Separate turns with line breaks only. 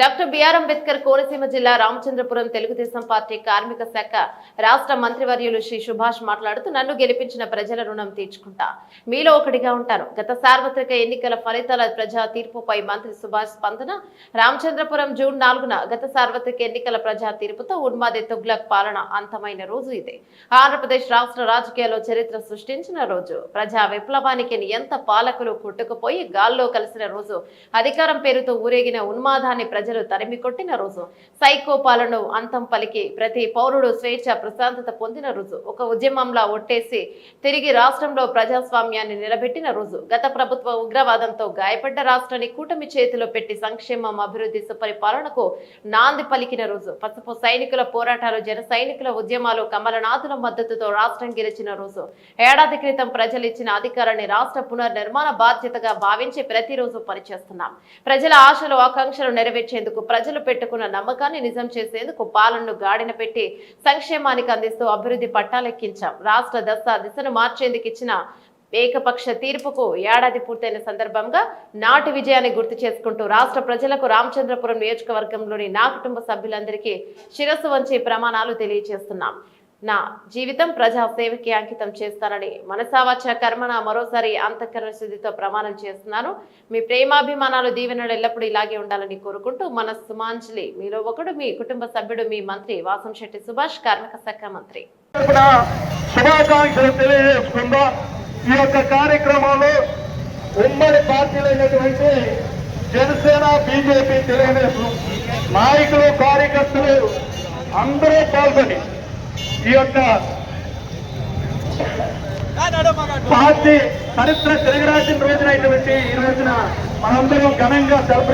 Doctor BR Ambedkar Konaseema జిల్లా Ramachandrapuram Telugu Desam party కార్మిక శాఖ రాష్ట్ర మంత్రివర్యులు శ్రీ సుభాష్ మాట్లాడుతూ నన్ను గెలిపించిన ప్రజల రుణం తీర్చుకుంటా. మీలో ఒకటిగా ఉంటాను. గత సార్వత్రిక ఎన్నికల ఫలితాల ప్రజా తీర్పుపై మంత్రి సుభాష్ స్పందన రామచంద్రపురం జూన్ నాలుగున గత సార్వత్రిక ఎన్నికల ప్రజా తీర్పుతో ఉన్మాది తుగ్లక్ పాలన అంతమైన రోజు ఇదే. ఆంధ్రప్రదేశ్ రాష్ట్ర రాజకీయాల్లో చరిత్ర సృష్టించిన రోజు. ప్రజా విప్లవానికి ఎంత పాలకులు కొట్టుకుపోయి గాల్లో కలిసిన రోజు. అధికారం పేరుతో ఊరేగిన ఉన్మాదాన్ని ప్రజలు తరిమి కొట్టిన రోజు సైకో అంతం పలికి ప్రతి పౌరుడు స్వేచ్ఛ ప్రశాంతత పొందిన రోజు ఒక ఉద్యమంలా ఒట్టేసి తిరిగి రాష్ట్రంలో ప్రజాస్వామ్యాన్ని నిలబెట్టిన రోజు గత ప్రభుత్వ ఉగ్రవాదంతో గాయపడ్డ రాష్ట్రాన్ని కూటమి చేతిలో పెట్టి సంక్షేమం అభివృద్ధి సుపరిపాలనకు నాంది పలికిన రోజు పసుపు సైనికుల పోరాటాలు జన సైనికుల ఉద్యమాలు కమలనాథుల మద్దతుతో రాష్ట్రం గెలిచిన రోజు ఏడాది క్రితం ప్రజలు ఇచ్చిన అధికారాన్ని రాష్ట్ర పునర్నిర్మాణ బాధ్యతగా భావించి ప్రతిరోజు పనిచేస్తున్నాం. ప్రజల ఆశలు ఆకాంక్షలు నెరవేర్చేందుకు ప్రజలు పెట్టుకున్న నమ్మకాన్ని నిజం చేసేందుకు పాలనను గాడిన పెట్టి సంక్షేమానికి అందిస్తూ అభివృద్ధి పట్టాలెక్కించాం. రాష్ట్ర దశ దిశను మార్చేందుకు ఇచ్చిన ఏకపక్ష తీర్పుకు ఏడాది పూర్తయిన సందర్భంగా నాటి విజయాన్ని గుర్తు చేసుకుంటూ రాష్ట్ర ప్రజలకు రామచంద్రపురం నియోజకవర్గంలోని నా కుటుంబ సభ్యులందరికీ శిరస్సు వంచి ప్రమాణాలు తెలియజేస్తున్నాం నా జీవితం ప్రజా సేవకి అంకితం చేస్తానని మనసావాచ కర్మన మరోసారి అంతఃకరణ శుద్ధితో ప్రమాణం చేస్తున్నాను. మీ ప్రేమాభిమానాలు దీవెనలు ఎల్లప్పుడూ ఇలాగే ఉండాలని కోరుకుంటూ మన సుమాంజలి మీలో ఒకడు మీ కుటుంబ సభ్యుడు మీ మంత్రి వాసం శెట్టి సుభాష్ కార్మిక శాఖ మంత్రి.
శుభాకాంక్షలు తెలియజేసుకుందాం? ఈ యొక్క కార్యక్రమంలో ఉమ్మడి పార్టీలైనటువంటి జనసేన బీజేపీ తెలుగుదేశం నాయకులు కార్యకర్తలు అందరూ పాల్గొని ఈ యొక్క పార్టీ చరిత్ర తిరగరాసిన రోజునైనటువంటి ఈ రోజున మనందరం ఘనంగా సెలబ్రేట్